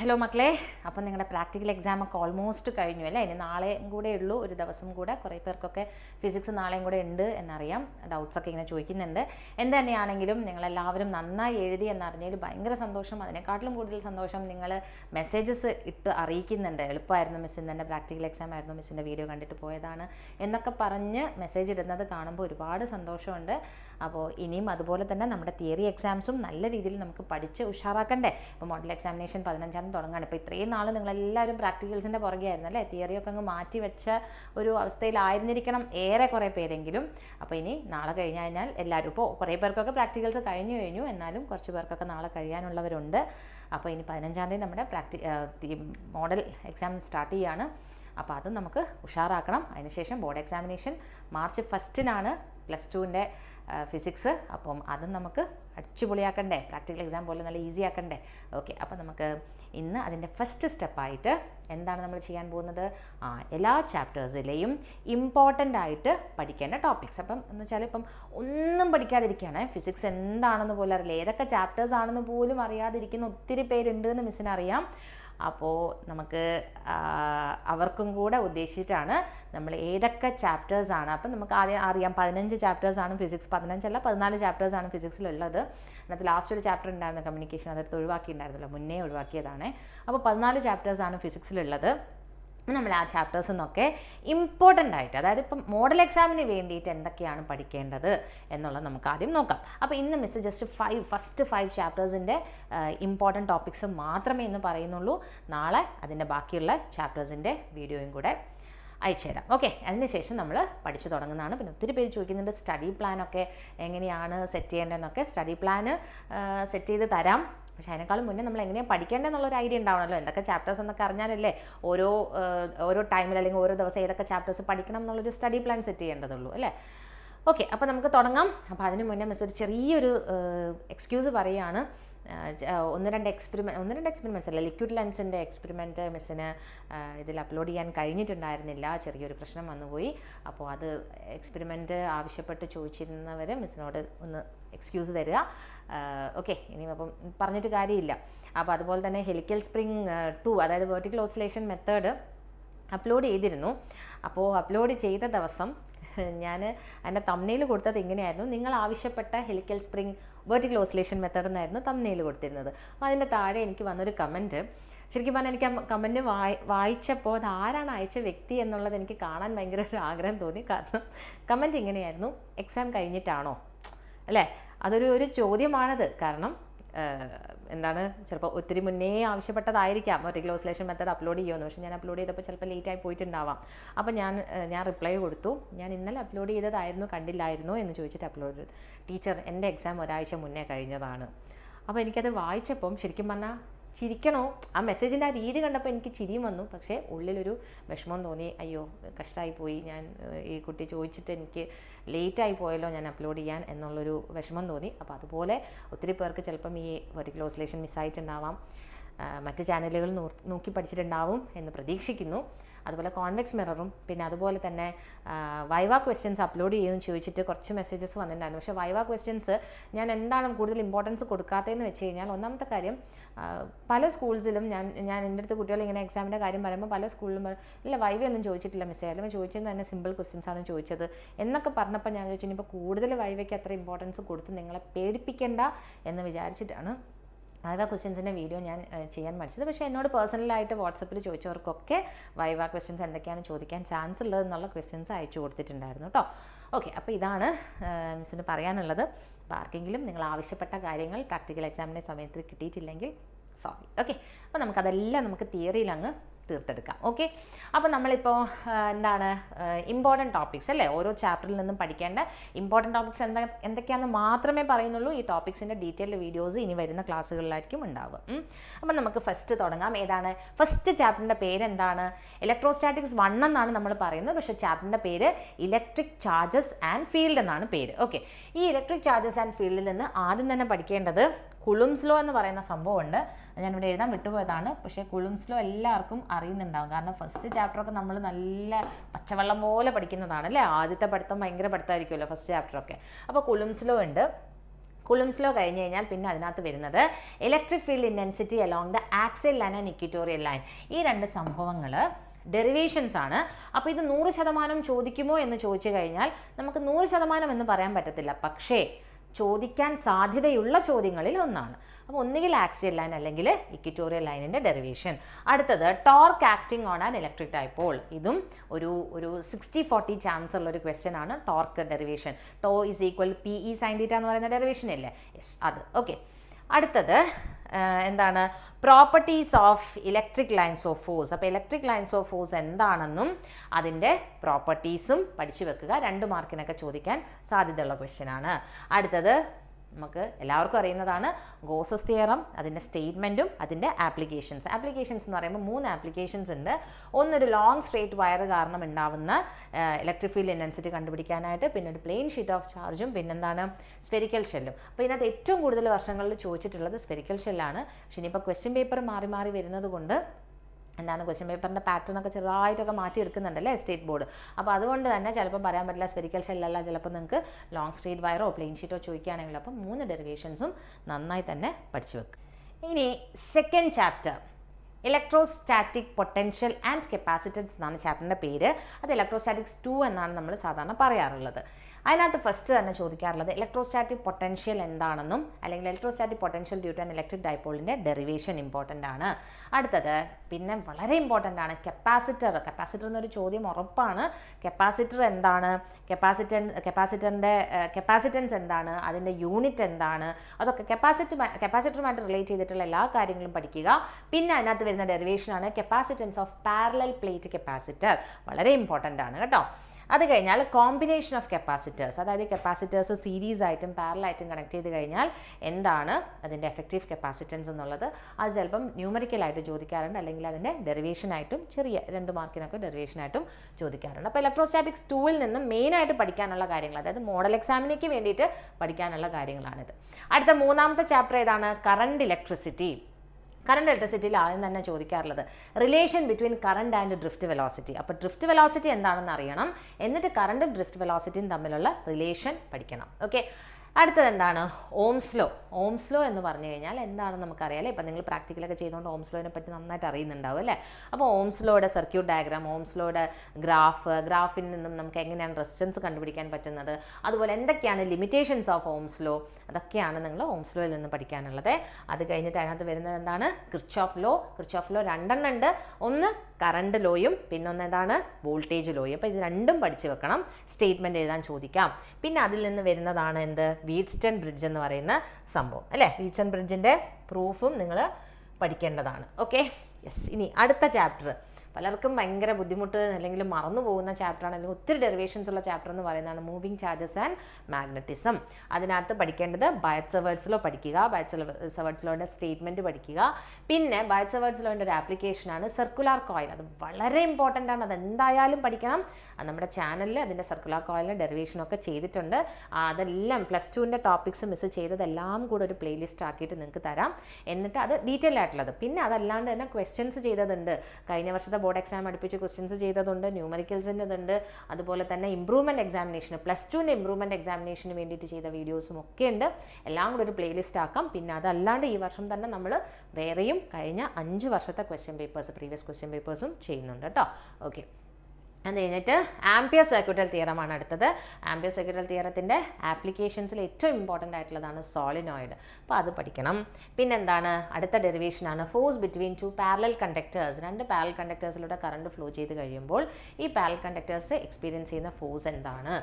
Hello മക്കളെ. അപ്പോൾ നിങ്ങളുടെ പ്രാക്ടിക്കൽ എക്സാം ഒക്കെ ഓൾമോസ്റ്റ് കഴിഞ്ഞു അല്ലേ? ഇനി നാളെയും കൂടെ ഉള്ളൂ ഒരു ദിവസം കൂടെ. കുറേ പേർക്കൊക്കെ ഫിസിക്സ് നാളെയും കൂടെ ഉണ്ട് എന്നറിയാം. ഡൗട്ട്സൊക്കെ ഇങ്ങനെ ചോദിക്കുന്നുണ്ട്. എന്ത് തന്നെയാണെങ്കിലും നിങ്ങളെല്ലാവരും നന്നായി എഴുതി എന്നറിഞ്ഞതിൽ ഭയങ്കര സന്തോഷം. അതിനെക്കാട്ടിലും കൂടുതൽ സന്തോഷം നിങ്ങൾ മെസ്സേജസ് ഇട്ട് അറിയിക്കുന്നുണ്ട്. എളുപ്പമായിരുന്നു മിസ്സിന്റെ എന്റെ പ്രാക്ടിക്കൽ എക്സാം ആയിരുന്നു മിസ്സിന്റെ വീഡിയോ കണ്ടിട്ട് പോയതാണ് എന്നൊക്കെ പറഞ്ഞ് മെസ്സേജ് ഇടുന്നത് കാണുമ്പോൾ ഒരുപാട് സന്തോഷമുണ്ട്. അപ്പോൾ ഇനിയും അതുപോലെ തന്നെ നമ്മുടെ തിയറി എക്സാംസും നല്ല രീതിയിൽ നമുക്ക് പഠിച്ച് ഉഷാറാക്കണ്ടേ. അപ്പോൾ മോഡൽ എക്സാമിനേഷൻ പതിനഞ്ചാം തുടങ്ങുകയാണ് ഇപ്പോൾ ഇത്രയും നാൾ നിങ്ങളെല്ലാവരും പ്രാക്ടിക്കൽസിന്റെ പുറകെയായിരുന്നു അല്ലേ? തിയറിയൊക്കെ അങ്ങ് മാറ്റി വെച്ച ഒരു അവസ്ഥയിലായിരുന്നിരിക്കണം ഏറെ കുറേ പേരെങ്കിലും. അപ്പോൾ ഇനി നാളെ കഴിഞ്ഞു കഴിഞ്ഞാൽ എല്ലാവരും ഇപ്പോൾ കുറേ പേർക്കൊക്കെ പ്രാക്ടിക്കൽസ് കഴിഞ്ഞു കഴിഞ്ഞു. എന്നാലും കുറച്ച് പേർക്കൊക്കെ നാളെ കഴിയാനുള്ളവരുണ്ട്. അപ്പോൾ ഇനി പതിനഞ്ചാം തീയതി നമ്മുടെ പ്രാക്ടി മോഡൽ എക്സാം സ്റ്റാർട്ട് ചെയ്യുകയാണ് അപ്പോൾ അത് നമുക്ക് ഉഷാറാക്കണം. അതിനുശേഷം ബോർഡ് എക്സാമിനേഷൻ മാർച്ച് ഫസ്റ്റിനാണ് പ്ലസ് ടുവിന്റെ ഫിസിക്സ് അപ്പം അതും നമുക്ക് അടിച്ചുപൊളിയാക്കണ്ടേ? പ്രാക്ടിക്കൽ എക്സാം പോലെ നല്ല ഈസി ആക്കണ്ടേ? ഓക്കെ അപ്പോൾ നമുക്ക് ഇന്ന് അതിന്റെ ഫസ്റ്റ് സ്റ്റെപ്പായിട്ട് എന്താണ് നമ്മൾ ചെയ്യാൻ പോകുന്നത്? ആ എല്ലാ ചാപ്റ്റേഴ്സിലെയും ഇമ്പോർട്ടന്റ് ആയിട്ട് പഠിക്കേണ്ട ടോപ്പിക്സ് അപ്പം എന്ന് വെച്ചാൽ ഇപ്പം ഒന്നും പഠിക്കാതിരിക്കുകയാണ്. ഫിസിക്സ് എന്താണെന്ന് പോലും അറിയില്ല. ഏതൊക്കെ ചാപ്റ്റേഴ്സ് ആണെന്ന് പോലും അറിയാതിരിക്കുന്ന ഒത്തിരി പേരുണ്ട് എന്ന് മിസ്സിന് അറിയാം. അപ്പോൾ നമുക്ക് അവർക്കും കൂടെ ഉദ്ദേശിച്ചിട്ടാണ് നമ്മൾ ഏതൊക്കെ ചാപ്റ്റേഴ്സ് ആണ്. അപ്പം നമുക്ക് ആദ്യം അറിയാം പതിനഞ്ച് ആണ് ഫിസിക്സ് പതിനഞ്ചല്ല പതിനാല് ചാപ്റ്റേഴ്സാണ് ഫിസിക്സിലുള്ളത് അതിനകത്ത് ലാസ്റ്റ് ഒരു ചാപ്റ്റർ ഉണ്ടായിരുന്നു കമ്മ്യൂണിക്കേഷൻ അതെടുത്ത് ഒഴിവാക്കിയിട്ടുണ്ടായിരുന്നല്ലോ മുന്നേ ഒഴിവാക്കിയതാണ്. അപ്പോൾ പതിനാല് ചാപ്റ്റേഴ്സാണ് ഫിസിക്സിലുള്ളത് നമ്മൾ ആ ചാപ്റ്റേഴ്സ് നിന്നൊക്കെ ഇമ്പോർട്ടന്റ് ആയിട്ട് അതായത് ഇപ്പം മോഡൽ എക്സാമിന് വേണ്ടിയിട്ട് എന്തൊക്കെയാണ് പഠിക്കേണ്ടത് എന്നുള്ളത് നമുക്ക് ആദ്യം നോക്കാം. അപ്പോൾ ഇന്ന് miss just five first five ചാപ്റ്റേഴ്സിന്റെ important topics മാത്രമേ ഇന്ന് പറയുന്നുള്ളൂ. നാളെ അതിന്റെ ബാക്കിയുള്ള ചാപ്റ്റേഴ്സിന്റെ വീഡിയോയും കൂടെ അയച്ചുതരാം ഓക്കെ അതിനുശേഷം നമ്മൾ പഠിച്ചു തുടങ്ങുന്നതാണ്. പിന്നെ ഒത്തിരി പേര് ചോദിക്കുന്നുണ്ട് സ്റ്റഡി പ്ലാനൊക്കെ എങ്ങനെയാണ് സെറ്റ് ചെയ്യേണ്ടതെന്നൊക്കെ. സ്റ്റഡി പ്ലാന് സെറ്റ് ചെയ്ത് തരാം. പക്ഷേ അതിനേക്കാളും മുന്നേ നമ്മൾ എങ്ങനെയാണ് പഠിക്കേണ്ടതെന്നുള്ളൊരു ഐഡിയ ഉണ്ടാവണമല്ലോ എന്തൊക്കെ ചാപ്റ്റേഴ്സ് എന്നൊക്കെ അറിഞ്ഞാലല്ലേ ഓരോ ഓരോ ടൈമിൽ അല്ലെങ്കിൽ ഓരോ ദിവസം ഏതൊക്കെ ചാപ്റ്റേഴ്സ് പഠിക്കണം എന്നുള്ളൊരു സ്റ്റഡി പ്ലാൻ സെറ്റ് ചെയ്യേണ്ടതുള്ളൂ അല്ലേ? ഓക്കെ അപ്പോൾ നമുക്ക് തുടങ്ങാം. അപ്പോൾ അതിന് മുന്നേ മിസ് ഒരു ചെറിയൊരു എക്സ്ക്യൂസ് പറയുകയാണ്. ഒന്ന് രണ്ട് എക്സ്പെരിമെ ഒന്ന് രണ്ട് എക്സ്പെരിമെന്റ്സ് അല്ല? ലിക്വിഡ് ലെൻസിന്റെ എക്സ്പെരിമെന്റ് മിസ്സിന് ഇതിൽ അപ്ലോഡ് ചെയ്യാൻ കഴിഞ്ഞിട്ടുണ്ടായിരുന്നില്ല. ചെറിയൊരു പ്രശ്നം വന്നുപോയി. അപ്പോൾ അത് എക്സ്പെരിമെന്റ് ആവശ്യപ്പെട്ട് ചോദിച്ചിരുന്നവർ മിസ്സിനോട് ഒന്ന് എക്സ്ക്യൂസ് തരിക. ഓക്കെ ഇനി അപ്പം പറഞ്ഞിട്ട് കാര്യമില്ല. അപ്പോൾ അതുപോലെ തന്നെ ഹെലിക്കൽ സ്പ്രിങ് ടു അതായത് വെർട്ടിക്കൽ ഓസിലേഷൻ മെത്തേഡ് അപ്ലോഡ് ചെയ്തിരുന്നു. അപ്പോൾ അപ്ലോഡ് ചെയ്ത ദിവസം ഞാൻ എന്റെ തമ്മനയിൽ കൊടുത്തത് ഇങ്ങനെയായിരുന്നു. നിങ്ങൾ ആവശ്യപ്പെട്ട helical spring vertical oscillation method എന്നായിരുന്നു തമ്മനയിൽ കൊടുത്തിരുന്നത്. അപ്പോൾ അതിന്റെ താഴെ എനിക്ക് വന്നൊരു കമന്റ് ശരിക്കും പറഞ്ഞാൽ എനിക്ക് ആ കമന്റ് വായി വായിച്ചപ്പോൾ അത് ആരാണ് അയച്ച വ്യക്തി എന്നുള്ളത് എനിക്ക് കാണാൻ ഭയങ്കര ഒരു ആഗ്രഹം തോന്നി. കാരണം കമന്റ് ഇങ്ങനെയായിരുന്നു. എക്സാം കഴിഞ്ഞിട്ടാണോ? അല്ലേ? അതൊരു ഒരു ചോദ്യമാണത്. കാരണം എന്താണ്? ചിലപ്പോൾ ഒത്തിരി മുന്നേ ആവശ്യപ്പെട്ടതായിരിക്കാം. ക്ലോസ്ലേഷൻ മെത്തേഡ് അപ്ലോഡ് ചെയ്യുമെന്ന്. പക്ഷേ ഞാൻ അപ്ലോഡ് ചെയ്തപ്പോൾ ചിലപ്പോൾ ലേറ്റ് ആയി പോയിട്ടുണ്ടാവാം. അപ്പോൾ ഞാൻ ഞാൻ റിപ്ലൈ കൊടുത്തു. ഞാൻ ഇന്നലെ അപ്ലോഡ് ചെയ്തതായിരുന്നു കണ്ടില്ലായിരുന്നു എന്ന് ചോദിച്ചിട്ട് അപ്ലോഡ് ചെയ്തു. ടീച്ചർ എന്റെ എക്സാം ഒരാഴ്ച മുന്നേ കഴിഞ്ഞതാണ്. അപ്പോൾ എനിക്കത് വായിച്ചപ്പം ശരിക്കും പറഞ്ഞാൽ ചിരിക്കണോ? ആ മെസ്സേജിന്റെ ആ രീതി കണ്ടപ്പോൾ എനിക്ക് ചിരിയും വന്നു. പക്ഷേ ഉള്ളിലൊരു വിഷമം തോന്നി. അയ്യോ കഷ്ടമായി പോയി. ഞാൻ ഈ കുട്ടി ചോദിച്ചിട്ട് എനിക്ക് ലേറ്റായി പോയല്ലോ ഞാൻ അപ്ലോഡ് ചെയ്യാൻ എന്നുള്ളൊരു വിഷമം തോന്നി. അപ്പോൾ അതുപോലെ ഒത്തിരി പേർക്ക് ചിലപ്പം ഈ വെർട്ടിക്കൽ ഓസിലേഷൻ മിസ്സായിട്ടുണ്ടാവാം മറ്റ് ചാനലുകൾ നോക്കി പഠിച്ചിട്ടുണ്ടാവും എന്ന് പ്രതീക്ഷിക്കുന്നു. അതുപോലെ കോൺവെക്സ് മിററും പിന്നെ അതുപോലെ തന്നെ വൈവ ക്വസ്റ്റ്യൻസ് അപ്ലോഡ് ചെയ്യുമെന്ന് ചോദിച്ചിട്ട് കുറച്ച് മെസ്സേജസ് വന്നിട്ടുണ്ടായിരുന്നു. പക്ഷേ വൈവ ക്വസ്റ്റ്യൻസ് ഞാൻ എന്താണ് കൂടുതൽ ഇമ്പോർട്ടൻസ് കൊടുക്കാത്തതെന്ന് വെച്ച് കഴിഞ്ഞാൽ ഒന്നാമത്തെ കാര്യം പല സ്കൂൾസിലും ഞാൻ ഞാൻ എന്റെ അടുത്ത് കുട്ടികൾ ഇങ്ങനെ എക്സാമിന്റെ കാര്യം പറയുമ്പോൾ പല സ്കൂളിലും ഇല്ല വൈവ ഒന്നും ചോദിച്ചിട്ടില്ല മിസ്സേ അല്ലെങ്കിൽ ചോദിച്ചത് തന്നെ സിമ്പിൾ ക്വസ്റ്റ്യൻസ് ആണ് ചോദിച്ചത്. എന്നൊക്കെ പറഞ്ഞപ്പോൾ ഞാൻ ചോദിച്ചു ഇനിയിപ്പോൾ കൂടുതൽ വൈവയ്ക്ക് അത്ര ഇമ്പോർട്ടൻസ് കൊടുത്ത് നിങ്ങളെ പേടിപ്പിക്കേണ്ട എന്ന് വിചാരിച്ചിട്ടാണ് വൈവ ക്വസ്റ്റ്യൻസിന്റെ വീഡിയോ ഞാൻ ചെയ്യാൻ പഠിച്ചത് പക്ഷേ എന്നോട് പേഴ്സണലായിട്ട് വാട്സപ്പിൽ ചോദിച്ചവർക്കൊക്കെ വൈവ ക്വസ്റ്റ്യൻസ് എന്തൊക്കെയാണ് ചോദിക്കാൻ ചാൻസ് ഉള്ളത് എന്നുള്ള ക്വസ്റ്റ്യൻസ് അയച്ചു കൊടുത്തിട്ടുണ്ടായിരുന്നു കേട്ടോ ഓക്കെ അപ്പോൾ ഇതാണ് മിസ്സിന് പറയാനുള്ളത്. അപ്പോൾ ആർക്കെങ്കിലും നിങ്ങൾ ആവശ്യപ്പെട്ട കാര്യങ്ങൾ പ്രാക്ടിക്കൽ എക്സാമിന്റെ സമയത്ത് കിട്ടിയിട്ടില്ലെങ്കിൽ സോറി ഓക്കെ അപ്പോൾ നമുക്കതെല്ലാം നമുക്ക് തിയറിയിൽ അങ്ങ് തീർത്തെടുക്കാം. ഓക്കെ അപ്പോൾ നമ്മളിപ്പോൾ എന്താണ് ഇമ്പോർട്ടന്റ് ടോപ്പിക്സ് അല്ലേ? ഓരോ ചാപ്റ്ററിൽ നിന്നും പഠിക്കേണ്ട ഇമ്പോർട്ടന്റ് ടോപ്പിക്സ് എന്താ എന്തൊക്കെയാണെന്ന് മാത്രമേ പറയുന്നുള്ളൂ. ഈ ടോപ്പിക്സിന്റെ ഡീറ്റെയിൽഡ് വീഡിയോസ് ഇനി വരുന്ന ക്ലാസ്സുകളിലായിരിക്കും ഉണ്ടാവുക. അപ്പം നമുക്ക് ഫസ്റ്റ് തുടങ്ങാം. ഏതാണ്? ഫസ്റ്റ് ചാപ്റ്ററിന്റെ പേര് എന്താണ്? ഇലക്ട്രോസ്റ്റാറ്റിക്സ് വൺ എന്നാണ് നമ്മൾ പറയുന്നത്. പക്ഷേ ചാപ്റ്ററിന്റെ പേര് ഇലക്ട്രിക് ചാർജസ് ആൻഡ് ഫീൽഡ് എന്നാണ് പേര്. ഓക്കെ ഈ ഇലക്ട്രിക് ചാർജസ് ആൻഡ് ഫീൽഡിൽ നിന്ന് ആദ്യം തന്നെ പഠിക്കേണ്ടത് കുളുംസ് ലോ എന്ന് പറയുന്ന സംഭവമുണ്ട്. ഞാനിവിടെ എഴുതാൻ വിട്ടുപോയതാണ്. പക്ഷേ കുളുംസ്ലോ എല്ലാവർക്കും അറിയുന്നുണ്ടാവും. കാരണം ഫസ്റ്റ് ചാപ്റ്ററൊക്കെ നമ്മൾ നല്ല പച്ചവെള്ളം പോലെ പഠിക്കുന്നതാണ് അല്ലേ? ആദ്യത്തെ പഠിത്തം ഭയങ്കര പഠിത്തമായിരിക്കുമല്ലോ ഫസ്റ്റ് ചാപ്റ്ററൊക്കെ അപ്പോൾ കുളുംസ്ലോ ഉണ്ട്. കുളുംസ്ലോ കഴിഞ്ഞ് കഴിഞ്ഞാൽ പിന്നെ അതിനകത്ത് വരുന്നത് electric field intensity along the axial line and equatorial line ഈ രണ്ട് സംഭവങ്ങൾ ഡെറിവേഷൻസ് ആണ് അപ്പോൾ ഇത് നൂറ് ശതമാനം ചോദിക്കുമോ എന്ന് ചോദിച്ചു കഴിഞ്ഞാൽ നമുക്ക് നൂറ് ശതമാനം എന്ന് പറയാൻ പറ്റത്തില്ല. പക്ഷേ ചോദിക്കാൻ സാധ്യതയുള്ള ചോദ്യങ്ങളിൽ ഒന്നാണ്. അപ്പോൾ ഒന്നുകിൽ ആക്സിയൽ ലൈൻ അല്ലെങ്കിൽ ഇക്വിറ്റോറിയൽ ലൈനിന്റെ ഡെറിവേഷൻ അടുത്തത് torque acting on an electric dipole ഇതും ഒരു ഒരു സിക്സ്റ്റി ഫോർട്ടി ചാൻസ് ഉള്ള ഒരു ക്വസ്റ്റ്യൻ ആണ് torque derivation tau is equal P E sine theta എന്ന് പറയുന്ന ഡെറിവേഷൻ അല്ലേ യെസ് അത്. ഓക്കെ അടുത്തത് എന്താണ്? Properties of electric lines of force അപ്പോൾ ഇലക്ട്രിക് ലൈൻസ് ഓഫ് ഫോഴ്സ് എന്താണെന്നും അതിന്റെ പ്രോപ്പർട്ടീസും പഠിച്ചു വെക്കുക. രണ്ട് മാർക്കിനൊക്കെ ചോദിക്കാൻ സാധ്യതയുള്ള ക്വസ്റ്റ്യൻ ആണ്. അടുത്തത് നമുക്ക് എല്ലാവർക്കും അറിയുന്നതാണ് ഗോസസ് തിയറം അതിന്റെ സ്റ്റേറ്റ്മെന്റും അതിന്റെ ആപ്ലിക്കേഷൻസ്. ആപ്ലിക്കേഷൻസ് എന്ന് പറയുമ്പോൾ മൂന്ന് ആപ്ലിക്കേഷൻസ് ഉണ്ട്. ഒന്നൊരു ലോങ് സ്ട്രേറ്റ് വയർ കാരണം ഉണ്ടാവുന്ന ഇലക്ട്രിക് ഫീൽഡ് ഇന്റൻസിറ്റി കണ്ടുപിടിക്കാനായിട്ട് പിന്നെ ഒരു പ്ലെയിൻ ഷീറ്റ് ഓഫ് ചാർജും പിന്നെന്താണ്? സ്പെരിക്കൽ ഷെല്ലും അപ്പോൾ ഇതിനകത്ത് ഏറ്റവും കൂടുതൽ വർഷങ്ങളിൽ ചോദിച്ചിട്ടുള്ളത് സ്പെരിക്കൽ ഷെല്ലാണ് പക്ഷേ ഇനിയിപ്പോൾ ക്വസ്റ്റ്യൻ പേപ്പർ മാറി മാറി വരുന്നത് കൊണ്ട് എന്താണ് ക്വസ്റ്റ്യൻ പേപ്പറിന്റെ പാറ്റേൺ ഒക്കെ ചെറുതായിട്ടൊക്കെ മാറ്റി എടുക്കുന്നുണ്ടല്ലേ സ്റ്റേറ്റ് ബോർഡ് അപ്പോൾ അതുകൊണ്ട് തന്നെ ചിലപ്പോൾ പറയാൻ പറ്റില്ല സ്പെരിക്കൽ ഷെല്ലല്ല ചിലപ്പോൾ നിങ്ങൾക്ക് ലോങ് സ്ട്രീറ്റ് വയറോ പ്ലെയിൻ ഷീറ്റോ ചോദിക്കുകയാണെങ്കിൽ അപ്പോൾ മൂന്ന് ഡെറിവേഷൻസും നന്നായി തന്നെ പഠിച്ചു വെക്കും. ഇനി second chapter electrostatic potential and capacitance എന്നാണ് ചാപ്റ്ററിന്റെ പേര്. അത് ഇലക്ട്രോസ്റ്റാറ്റിക്സ് ടു എന്നാണ് നമ്മൾ സാധാരണ പറയാറുള്ളത്. അതിനകത്ത് ഫസ്റ്റ് തന്നെ ചോദിക്കാറുള്ളത് ഇലക്ട്രോസ്റ്റാറ്റിക് പൊട്ടൻഷ്യൽ എന്താണെന്നും അല്ലെങ്കിൽ electrostatic potential due to an electric ഡൈപോളിന്റെ derivation important ആണ്. അടുത്തത് പിന്നെ വളരെ ഇമ്പോർട്ടന്റ് ആണ് കപ്പാസിറ്റർ കപ്പാസിറ്റർ എന്നൊരു ചോദ്യം ഉറപ്പാണ്. കപ്പാസിറ്റർ എന്താണ്? കപ്പാസിറ്റൻ കപ്പാസിറ്ററിന്റെ കപ്പാസിറ്റൻസ് എന്താണ്? അതിന്റെ യൂണിറ്റ് എന്താണ്? അതൊക്കെ കപ്പാസിറ്റി കപ്പാസിറ്ററുമായിട്ട് റിലേറ്റ് ചെയ്തിട്ടുള്ള എല്ലാ കാര്യങ്ങളും പഠിക്കുക. പിന്നെ അതിനകത്ത് വരുന്ന ഡെറിവേഷനാണ് capacitance of parallel plate capacitor വളരെ ഇമ്പോർട്ടന്റ് ആണ് കേട്ടോ. അത് കഴിഞ്ഞാൽ കോമ്പിനേഷൻ ഓഫ് കപ്പാസിറ്റേഴ്സ് അതായത് കപ്പാസിറ്റേഴ്സ് സീരീസ് ആയിട്ടും പാരലായിട്ടും കണക്ട് ചെയ്ത് കഴിഞ്ഞാൽ എന്താണ് അതിന്റെ എഫക്റ്റീവ് കപ്പാസിറ്റൻസ് എന്നുള്ളത്? അത് ചിലപ്പം ന്യൂമറിക്കലായിട്ട് ചോദിക്കാറുണ്ട് അല്ലെങ്കിൽ അതിന്റെ ഡെറിവേഷനായിട്ടും ചെറിയ രണ്ട് മാർക്കിനൊക്കെ ഡെറിവേഷനായിട്ടും ചോദിക്കാറുണ്ട്. അപ്പോൾ ഇലക്ട്രോസ്റ്റാറ്റിക്സ് ടൂവിൽ നിന്നും മെയിനായിട്ട് പഠിക്കാനുള്ള കാര്യങ്ങൾ അതായത് മോഡൽ എക്സാമിനേക്ക് വേണ്ടിയിട്ട് പഠിക്കാനുള്ള കാര്യങ്ങളാണിത്. അടുത്ത മൂന്നാമത്തെ ചാപ്റ്റർ ഏതാണ്? കറണ്ട് ഇലക്ട്രിസിറ്റി കറണ്ട് ഇലക്ട്രിസിറ്റിയിൽ ആദ്യം തന്നെ ചോദിക്കാറുള്ളത് relation between current and drift velocity അപ്പോൾ ഡ്രിഫ്റ്റ് വെലോസിറ്റി എന്താണെന്ന് അറിയണം. എന്നിട്ട് കറണ്ടും ഡ്രിഫ്റ്റ് വെലോസിറ്റിയും തമ്മിലുള്ള റിലേഷൻ പഠിക്കണം. ഓക്കെ അടുത്തത് എന്താണ്? ഓംസ് ലോ ഓംസ് ലോ എന്ന് പറഞ്ഞു കഴിഞ്ഞാൽ എന്താണെന്ന് നമുക്കറിയാം അല്ലേ? ഇപ്പം നിങ്ങൾ പ്രാക്ടിക്കലൊക്കെ ചെയ്തുകൊണ്ട് ഓംസ് ലോനെ പറ്റി നന്നായിട്ട് അറിയുന്നുണ്ടാവും അല്ലേ? അപ്പോൾ ഓംസ് ലോയുടെ സർക്യൂട്ട് ഡയഗ്രാം ഓംസ് ലോയുടെ ഗ്രാഫ് ഗ്രാഫിൽ നിന്നും നമുക്ക് എങ്ങനെയാണ് റെസിസ്റ്റൻസ് കണ്ടുപിടിക്കാൻ പറ്റുന്നത്? അതുപോലെ എന്തൊക്കെയാണ് ലിമിറ്റേഷൻസ് ഓഫ് ഓംസ് ലോ അതൊക്കെയാണ് നിങ്ങൾ ഓംസ് ലോയിൽ നിന്ന് പഠിക്കാനുള്ളത്. അത് കഴിഞ്ഞിട്ട് അതിനകത്ത് വരുന്നത് എന്താണ്? Kirchhoff law Kirchhoff law രണ്ടെണ്ണം ഉണ്ട്. ഒന്ന് കറണ്ട് ലോയും പിന്നെ ഒന്ന് എന്താണ്? വോൾട്ടേജ് ലോയും അപ്പോൾ ഇത് രണ്ടും പഠിച്ചു വെക്കണം. സ്റ്റേറ്റ്മെന്റ് എഴുതാൻ ചോദിക്കാം. പിന്നെ അതിൽ നിന്ന് വരുന്നതാണ് എന്ത്? വീറ്റ്സ്റ്റൺ ബ്രിഡ്ജ് എന്ന് പറയുന്ന സംഭവം അല്ലേ? ആൻഡ് ബ്രിഡ്ജിന്റെ പ്രൂഫും നിങ്ങൾ പഠിക്കേണ്ടതാണ്. ഓക്കെ യെസ് ഇനി അടുത്ത ചാപ്റ്റർ പലർക്കും ഭയങ്കര ബുദ്ധിമുട്ട് അല്ലെങ്കിൽ മറന്നു പോകുന്ന ചാപ്റ്ററാണ് അല്ലെങ്കിൽ ഒത്തിരി ഡെറിവേഷൻസ് ഉള്ള ചാപ്റ്റർ എന്ന് പറയുന്നതാണ് മൂവിങ് ചാർജസ് ആൻഡ് മാഗ്നറ്റിസം അതിനകത്ത് പഠിക്കേണ്ടത് ബയറ്റ്സവേർഡ്സിലോ പഠിക്കുക ബയറ്റ്സവേർഡ്സിലോയുടെ സ്റ്റേറ്റ്മെന്റ് പഠിക്കുക. പിന്നെ ബയറ്റ്സവേർഡ്സിലോന്റെ ഒരു ആപ്ലിക്കേഷനാണ് സർക്കുലാർ കോയിൽ അത് വളരെ ഇമ്പോർട്ടന്റ് ആണ്. അത് എന്തായാലും പഠിക്കണം നമ്മുടെ ചാനലിൽ അതിന്റെ സർക്കുലാർ കോയിലിന്റെ ഡെറിവേഷനൊക്കെ ചെയ്തിട്ടുണ്ട്. അതെല്ലാം പ്ലസ് ടുവിന്റെ ടോപ്പിക്സ് മിസ് ചെയ്തതെല്ലാം കൂടെ ഒരു പ്ലേലിസ്റ്റ് ആക്കിയിട്ട് നിങ്ങൾക്ക് തരാം. എന്നിട്ട് അത് ഡീറ്റെയിൽ ആയിട്ടുള്ളത്. പിന്നെ അതല്ലാണ്ട് തന്നെ ക്വസ്റ്റ്യൻസ് ചെയ്തതുണ്ട്. കഴിഞ്ഞ വർഷത്തെ ബോർഡ് എക്സാം അടുപ്പിച്ച് ക്വസ്റ്റ്യൻസ് ചെയ്തതുണ്ട് ന്യൂമറിക്കൽസിന്റെ ഉണ്ട് അതുപോലെ തന്നെ ഇമ്പ്രൂവ്മെന്റ് എക്സാമിനേഷന് പ്ലസ് ടുവിന്റെ ഇമ്പ്രൂവ്മെന്റ് എക്സാമിനേഷന് വേണ്ടിയിട്ട് ചെയ്ത വീഡിയോസും ഒക്കെ ഉണ്ട്. എല്ലാം കൂടെ ഒരു പ്ലേലിസ്റ്റ് ആക്കാം. പിന്നെ അതല്ലാണ്ട് ഈ വർഷം തന്നെ നമ്മൾ വേറെയും കഴിഞ്ഞ അഞ്ച് വർഷത്തെ ക്വസ്റ്റ്യൻ പേപ്പേഴ്സ് പ്രീവിയസ് ക്വസ്റ്റ്യൻ പേപ്പേഴ്സും ചെയ്യുന്നുണ്ട് കേട്ടോ. ഓക്കെ അത് കഴിഞ്ഞിട്ട് ആംപിയർ സർക്യൂട്ടൽ തിയറമാണ് അടുത്തത്. ആംപിയർ സർക്യൂട്ടൽ തിയറത്തിന്റെ ആപ്ലിക്കേഷൻസിൽ ഏറ്റവും ഇമ്പോർട്ടന്റ് ആയിട്ടുള്ളതാണ് സോളിനോയിഡ് അപ്പോൾ അത് പഠിക്കണം. പിന്നെന്താണ്? അടുത്ത ഡെറിവേഷനാണ് force between two parallel conductors രണ്ട് പാരലൽ കണ്ടക്ടേഴ്സിലൂടെ കറണ്ട് ഫ്ലോ ചെയ്ത് കഴിയുമ്പോൾ ഈ പാരൽ കണ്ടക്ടേഴ്സ് എക്സ്പീരിയൻസ് ചെയ്യുന്ന ഫോഴ്സ് എന്താണ്?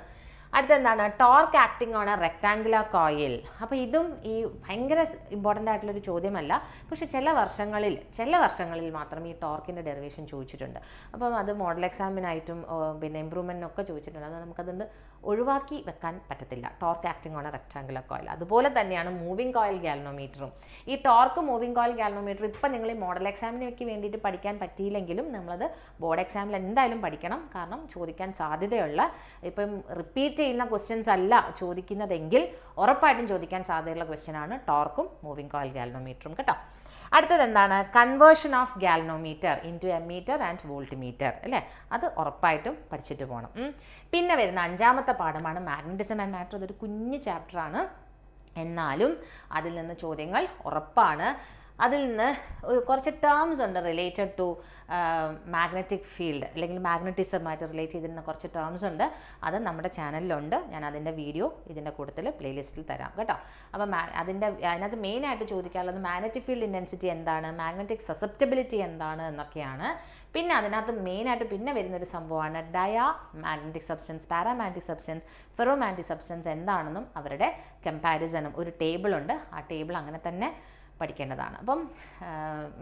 അടുത്തെന്താണ്? Torque acting on a rectangular coil അപ്പോൾ ഇതും ഈ ഭയങ്കര ഇമ്പോർട്ടന്റ് ആയിട്ടുള്ളൊരു ചോദ്യമല്ല. പക്ഷേ ചില വർഷങ്ങളിൽ ചില വർഷങ്ങളിൽ മാത്രം ഈ ടോർക്കിന്റെ ഡെറിവേഷൻ ചോദിച്ചിട്ടുണ്ട്. അപ്പം അത് മോഡൽ എക്സാമിനായിട്ടും പിന്നെ ഇമ്പ്രൂവ്മെന്റിനൊക്കെ ചോദിച്ചിട്ടുണ്ട്. അത് നമുക്കതൊന്ന് ഒഴിവാക്കി വെക്കാൻ പറ്റത്തില്ല. Torque acting on a rectangular coil അതുപോലെ തന്നെയാണ് മൂവിങ് കോയിൽ ഗാലനോമീറ്ററും ഈ ടോർക്ക് മൂവിങ് കോയിൽ ഗാലനോമീറ്റർ ഇപ്പം നിങ്ങൾ ഈ മോഡൽ എക്സാമിനൊക്കെ വേണ്ടിയിട്ട് പഠിക്കാൻ പറ്റിയില്ലെങ്കിലും നമ്മളത് ബോർഡ് എക്സാമിൽ എന്തായാലും പഠിക്കണം. കാരണം ചോദിക്കാൻ സാധ്യതയുള്ള ഇപ്പം റിപ്പീറ്റ് ചെയ്യുന്ന ക്വസ്റ്റ്യൻസ് അല്ല ചോദിക്കുന്നതെങ്കിൽ ഉറപ്പായിട്ടും ചോദിക്കാൻ സാധ്യതയുള്ള ക്വസ്റ്റ്യൻ ആണ് ടോർക്കും മൂവിംഗ് കോയിൽ ഗാലനോമീറ്ററും കേട്ടോ. അടുത്തത് എന്താണ്? Conversion of galvanometer into ammeter and voltmeter അല്ലേ? അത് ഉറപ്പായിട്ടും പഠിച്ചിട്ട് പോകണം പിന്നെ വരുന്ന അഞ്ചാമത്തെ പാഠമാണ് മാഗ്നറ്റിസം ആൻഡ് മാറ്റർ അതൊരു കുഞ്ഞ് ചാപ്റ്ററാണ് എന്നാലും അതിൽ നിന്ന് ചോദ്യങ്ങൾ ഉറപ്പാണ്. അതിൽ നിന്ന് കുറച്ച് ടേംസ് ഉണ്ട് റിലേറ്റഡ് ടു മാഗ്നറ്റിക് ഫീൽഡ് അല്ലെങ്കിൽ മാഗ്നറ്റിസമായിട്ട് റിലേറ്റ് ചെയ്തിരുന്ന കുറച്ച് ടേംസ് ഉണ്ട്. അത് നമ്മുടെ ചാനലിലുണ്ട് ഞാൻ അതിന്റെ വീഡിയോ ഇതിന്റെ കൂട്ടത്തിൽ പ്ലേലിസ്റ്റിൽ തരാം കേട്ടോ. അപ്പോൾ അതിന്റെ അതിനകത്ത് മെയിനായിട്ട് ചോദിക്കാനുള്ളത് മാഗ്നറ്റിക് ഫീൽഡ് ഇന്റൻസിറ്റി എന്താണ് മാഗ്നറ്റിക് സസെപ്റ്റബിലിറ്റി എന്താണ് എന്നൊക്കെയാണ്. പിന്നെ അതിനകത്ത് മെയിനായിട്ട് പിന്നെ വരുന്നൊരു സംഭവമാണ് diamagnetic substance paramagnetic substance ferromagnetic substance എന്താണെന്നും അവരുടെ കമ്പാരിസണും ഒരു ടേബിളുണ്ട് ആ ടേബിൾ അങ്ങനെ തന്നെ പഠിക്കേണ്ടതാണ്. അപ്പം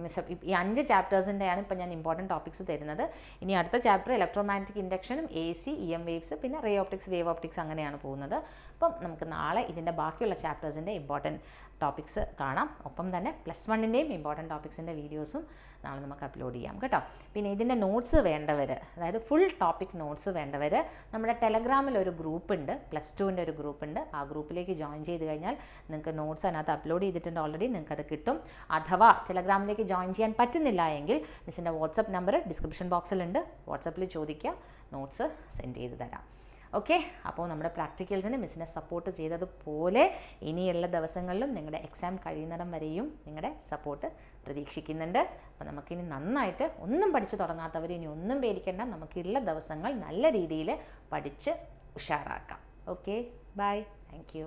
മിസ് ഈ അഞ്ച് ചാപ്റ്റേഴ്സിന്റെയാണ് ഇപ്പം ഞാൻ ഇമ്പോർട്ടന്റ് ടോപ്പിക്സ് തരുന്നത്. ഇനി അടുത്ത chapter electromagnetic ഇൻഡക്ഷനും A C E M waves പിന്നെ റേ ഓപ്റ്റിക്സ് വേവ് ഓപ്റ്റിക്സ് അങ്ങനെയാണ് പോകുന്നത്. അപ്പം നമുക്ക് നാളെ ഇതിന്റെ ബാക്കിയുള്ള ചാപ്റ്റേഴ്സിന്റെ ഇമ്പോർട്ടന്റ് ടോപ്പിക്സ് കാണാം. ഒപ്പം തന്നെ പ്ലസ് വണ്ണിന്റെയും ഇമ്പോർട്ടന്റ് ടോപ്പിക്സിന്റെ വീഡിയോസും നാളെ നമുക്ക് അപ്ലോഡ് ചെയ്യാം കേട്ടോ. പിന്നെ ഇതിന്റെ നോട്ട്സ് വേണ്ടവർ അതായത് ഫുൾ ടോപ്പിക് നോട്ട്സ് വേണ്ടവർ നമ്മുടെ ടെലഗ്രാമിൽ ഒരു ഗ്രൂപ്പ് ഉണ്ട് പ്ലസ് ടുവിന്റെ ഒരു ഗ്രൂപ്പ് ഉണ്ട്. ആ ഗ്രൂപ്പിലേക്ക് ജോയിൻ ചെയ്ത് കഴിഞ്ഞാൽ നിങ്ങൾക്ക് നോട്ട്സ് അതിനകത്ത് അപ്ലോഡ് ചെയ്തിട്ടുണ്ട് ഓൾറെഡി നിങ്ങൾക്ക് അത് കിട്ടും. അഥവാ ടെലഗ്രാമിലേക്ക് ജോയിൻ ചെയ്യാൻ പറ്റുന്നില്ല എങ്കിൽ മിസ്സിന്റെ വാട്സപ്പ് നമ്പർ ഡിസ്ക്രിപ്ഷൻ ബോക്സിലുണ്ട് വാട്സപ്പിൽ ചോദിക്കുക നോട്ട്സ് സെൻഡ് ചെയ്ത് തരാം. ഓക്കെ അപ്പോൾ നമ്മുടെ പ്രാക്ടിക്കൽസിന് മിസ്സിനെ സപ്പോർട്ട് ചെയ്തതുപോലെ ഇനിയുള്ള ദിവസങ്ങളിലും നിങ്ങളുടെ എക്സാം കഴിയുന്നിടം വരെയും നിങ്ങളുടെ സപ്പോർട്ട് പ്രതീക്ഷിക്കുന്നുണ്ട്. അപ്പോൾ നമുക്കിനി നന്നായിട്ട് ഒന്നും പഠിച്ചു തുടങ്ങാത്തവർ ഇനി ഒന്നും പേടിക്കേണ്ട. നമുക്കുള്ള ദിവസങ്ങൾ നല്ല രീതിയിൽ പഠിച്ച് ഉഷാറാക്കാം. Okay bye thank